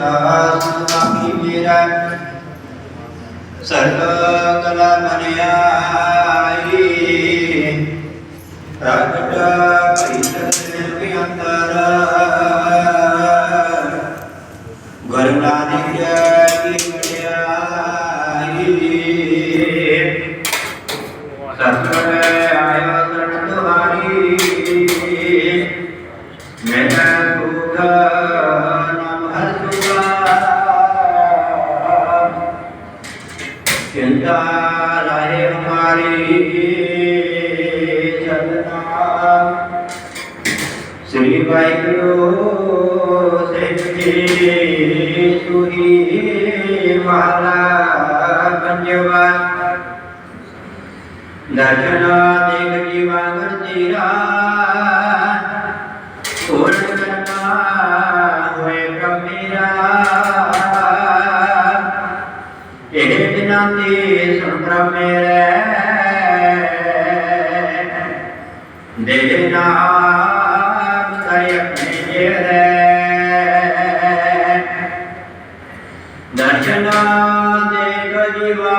ਕਰਤਾ ਸੁਆਮੀ ਮੇਰਾ ਸਰਬ ਕਲਾ ਮਨੇ हमारी चलना श्री वाहगुरु माला दर्शना देख जीवा कर शांति सुन ब्रह्मे देवे नाम दर्शना देख जीवा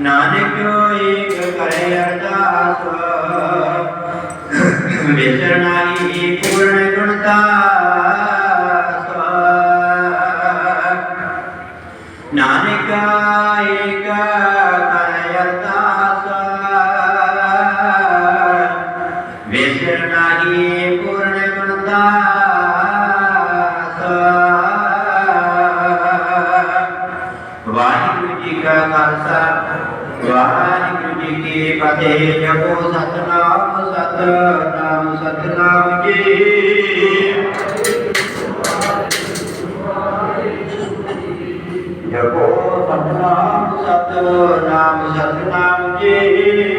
ਨਾਨਕ ਏਕ ਕਰੇ ਅਰਦਾਸ। ਵਿਚਰਨਾਈ ਪੂਰਨ ਗੁਣਤਾ ਨਾਨਕ ਏਕ ਕਰੇ ਅਰਦਾਸ। ਵਿਸਰਨਾਹੀ ਪੂਰਨ ਗੁਣਤਾ ਵਾਹਿਗੁਰੂ ਜੀ ਕਾ ਖਾਲਸਾ ਵਾਹਿਗੁਰੂ ਜੀ ਕੀ ਫਤਿਹ। ਜਪੋ ਸਤਨਾਮ ਸਤਨਾਮ ਸਤਨਾਮ ਜੀ ਜਪੋ ਸਤਨਾਮ ਸਤਨਾਮ ਸਤਨਾਮ ਜੀ।